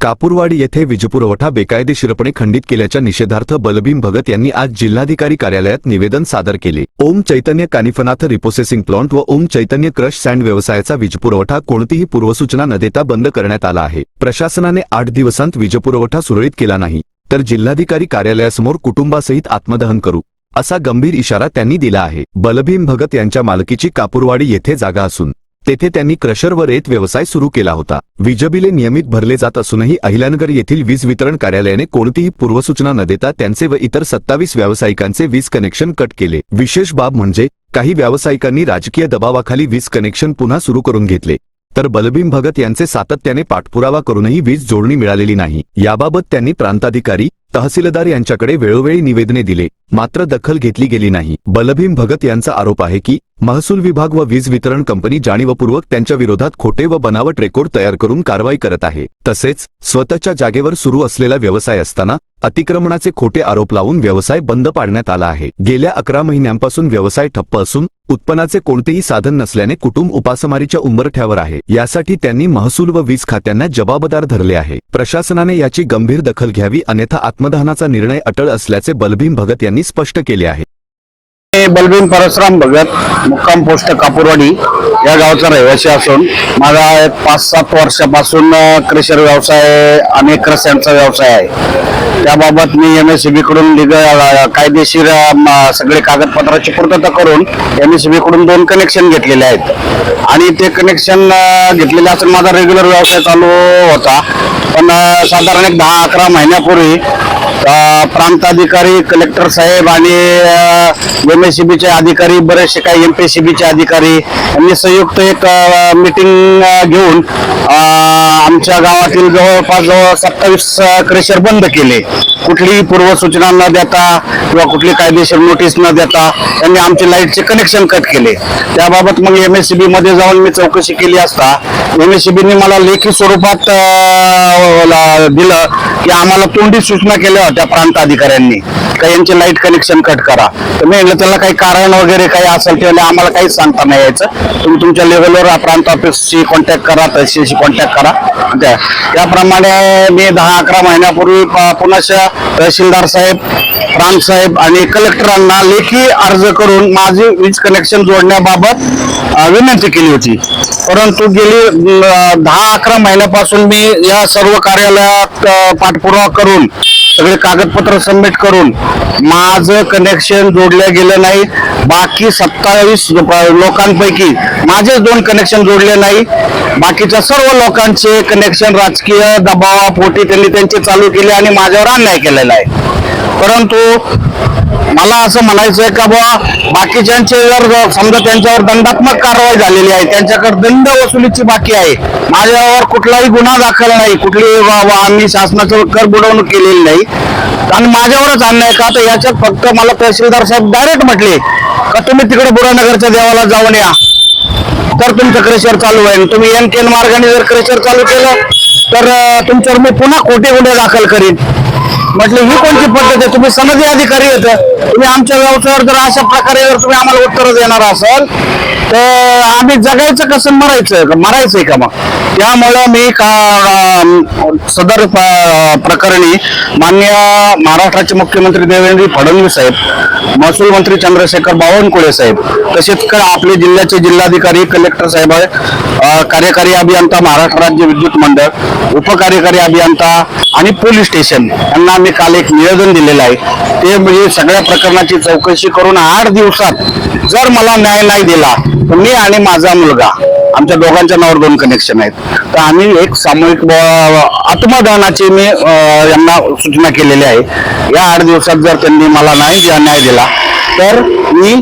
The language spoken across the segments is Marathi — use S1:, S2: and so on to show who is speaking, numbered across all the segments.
S1: कापूरवाडी येथे वीजपुरवठा बेकायदेशीरपणे खंडित केल्याच्या निषेधार्थ बलभीम भगत यांनी आज जिल्हाधिकारी कार्यालयात निवेदन सादर केले. ओम चैतन्य कानिफनाथ रिप्रोसेसिंग प्लांट व ओम चैतन्य क्रश सँड व्यवसायाचा वीजपुरवठा कोणतीही पूर्वसूचना न देता बंद करण्यात आला आहे. प्रशासनाने आठ दिवसांत वीजपुरवठा सुरळीत केला नाही. तर जिल्हाधिकारी कार्यालयासमोर कुटुंबासहित आत्मदहन करू असा गंभीर इशारा त्यांनी दिला आहे. बलभीम भगत यांच्या मालकीची कापूरवाडी येथे जागा असून तेथे त्यांनी क्रशर व रेत व्यवसाय सुरू केला होता. वीजबिले नियमित भरले जात असूनही अहिल्यानगर येथील वीज वितरण कार्यालयाने कोणतीही पूर्वसूचना न देता त्यांचे व इतर सत्तावीस व्यावसायिकांचे वीज कनेक्शन कट केले. विशेष बाब म्हणजे काही व्यावसायिकांनी राजकीय दबावाखाली वीज कनेक्शन पुन्हा सुरू करून घेतले. तर बलभीम भगत यांचे सातत्याने पाठपुरावा करूनही वीज जोडणी मिळालेली नाही. याबाबत त्यांनी प्रांताधिकारी तहसीलदार यांच्याकडे वेळोवेळी निवेदने दिले. मात्र दखल घेतली गेली नाही. बलभीम भगत यांचा आरोप आहे की महसूल विभाग व वीज वितरण कंपनी जाणीवपूर्वक त्यांच्या विरोधात खोटे व बनावट रेकॉर्ड तयार करून कारवाई करत आहे. तसेच स्वतःच्या जागेवर सुरू असलेला व्यवसाय असताना अतिक्रमणाचे खोटे आरोप लावून व्यवसाय बंद पाडण्यात आला आहे. गेल्या अकरा महिन्यांपासून व्यवसाय ठप्प असून उत्पन्नाचे कोणतेही साधन नसल्याने कुटुंब उपासमारीच्या उंबरठ्यावर आहे. यासाठी त्यांनी महसूल व वीज खात्यांना जबाबदार धरले आहे. प्रशासनाने याची गंभीर दखल घ्यावी अन्यथा आत्मदहनाचा निर्णय अटळ असल्याचे बलभीम भगत यांनी स्पष्ट केले आहे.
S2: बलबीन परशुराम भगत मुक्काम पोस्ट कापूरवाडी या गावचा रहिवासी असून माझा पाच सात वर्षापासून क्रेशर व्यवसाय आणि क्रस्यांचा व्यवसाय आहे. त्याबाबत मी एम एस बी कडून कायदेशीर सगळे कागदपत्राची पूर्तता करून एम एस बी कडून दोन कनेक्शन घेतलेले आहेत. आणि ते कनेक्शन घेतलेले असून माझा रेग्युलर व्यवसाय चालू होता. पण साधारण एक दहा अकरा महिन्यापूर्वी प्रांताधिकारी कलेक्टर साहेब आणि एम एस चे अधिकारी बरेचसे काही एम पी सी बीचे अधिकारी यांनी संयुक्त एक मीटिंग घेऊन आमच्या गावातील जवळपास जवळ सत्तावीस क्रेशर बंद केले. कुठलीही पूर्वसूचना न देता किंवा कुठली कायदेशीर नोटीस न देता त्यांनी आमचे लाईटचे कनेक्शन कट केले. त्याबाबत मग एम एस सी बी मध्ये जाऊन मी चौकशी केली असता एम एस सी बीने मला लेखी स्वरूपात दिलं की आम्हाला तोंडी सूचना केल्या होत्या प्रांत अधिकाऱ्यांनी का यांचे लाइट कनेक्शन कट करा. तर मी म्हटलं त्याला काही कारण वगैरे काही असेल ते आम्हाला काहीच सांगता नाही यायचं. तुम्ही तुमच्या लेवलवर प्रांत ऑफिसशी कॉन्टॅक्ट करा तहसीलशी कॉन्टॅक्ट करा. त्या- त्याप्रमाणे मी दहा अकरा महिन्यापूर्वी पुन्हा तहसीलदार साहेब प्रांत साहेब आणि कलेक्टरांना लेखी अर्ज करून माझे वीज कनेक्शन जोडण्याबाबत विनंती केली होती. परंतु गेली दहा अकरा महिन्यापासून मी या सर्व कार्यालयात पाठपुरावा करून सगळे कागदपत्र सबमिट करून माझं कनेक्शन जोडलं गेलं नाही. बाकी सत्तावीस लोकांपैकी माझे दोन कनेक्शन जोडले नाही. बाकीच्या सर्व लोकांचे कनेक्शन राजकीय दबावापोटी त्यांनी त्यांचे चालू केले आणि माझ्यावर अन्याय केलेला आहे. परंतु मला असं म्हणायचं आहे का बुवा बाकीच्यांचे जर समजा त्यांच्यावर दंडात्मक कारवाई झालेली आहे त्यांच्याकडे दंड वसुलीची बाकी आहे माझ्यावर कुठलाही गुन्हा दाखल नाही कुठली आम्ही शासनाचं कर बुडवणूक केलेली नाही. आणि माझ्यावरच अन्याय का? तर याच्यात फक्त मला तहसीलदार साहेब डायरेक्ट म्हटले का तुम्ही तिकडे बुरानगरच्या देवाला जाऊन या. तर तुमचं क्रेशर चालू आहे. तुम्ही एन केन मार्गाने जर क्रेशर चालू केलं तर तुमच्यावर मी पुन्हा खोटे गुन्हे दाखल करीन. म्हटलं ही कोणती पद्धत आहे? तुम्ही सनदी अधिकारी येत तुम्ही आमच्या व्यवसायावर जर अशा प्रकारे जर तुम्ही आम्हाला उत्तर देणार असाल तर आम्ही जगायचं कसं? मरायचं मरायचंय का मग? त्यामुळे मी का सदर प्रकरणी मान्य महाराष्ट्राचे मुख्यमंत्री देवेंद्र फडणवीस साहेब महसूल मंत्री चंद्रशेखर बावनकुळे साहेब तसेच क- आपले जिल्ह्याचे जिल्हाधिकारी कलेक्टर साहेब कार्यकारी अभियंता महाराष्ट्र राज्य विद्युत मंडळ उपकार्यकारी अभियंता आणि पोलीस स्टेशन यांना मी काल एक निवेदन दिलेलं आहे. ते म्हणजे सगळ्या प्रकरणाची चौकशी करून आठ दिवसात जर मला न्याय नाही दिला तर मी आणि माझा मुलगा आमच्या दोघांच्या नावावर दोन कनेक्शन आहेत. तर आम्ही एक सामूहिक आत्मदानाची आत्मदहनाची मी यांना सूचना केलेली आहे. या आठ दिवसात जर त्यांनी मला नाही न्याय दिला तर मी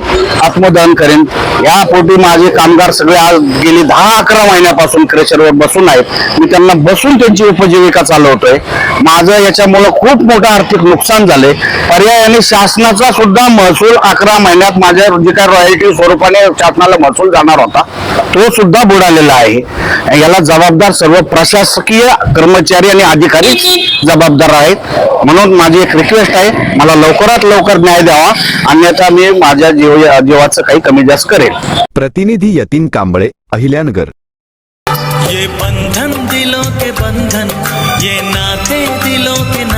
S2: आत्मदहन करेन. या पोटी माझे कामगार सगळे आज गेली दहा अकरा महिन्यापासून क्रेशरवर बसून आहेत. मी त्यांना बसून त्यांची उपजीविका चालवतोय. माझं याच्यामुळं खूप मोठं आर्थिक नुकसान झाले पर्यायाने शासनाचा सुद्धा महसूल अकरा महिन्यात माझ्या जे काय रॉयल्टी स्वरूपाने शासनाला महसूल जाणार होता. तो सुद्धा बुडालेला आहे. याला जबाबदार सर्व प्रशासकीय कर्मचारी आणि अधिकारी जबाबदार आहेत. म्हणून माझी एक रिक्वेस्ट आहे मला लवकरात लवकर न्याय द्यावा. अन्यथा मी माझ्या जीव जीवाचं काही कमी जास्त करेल
S1: प्रतिनिधी यतीन कांबळे अहिल्यानगर.
S3: ये बंधन दिलों के बंधन ये नाते दिलों के नाते.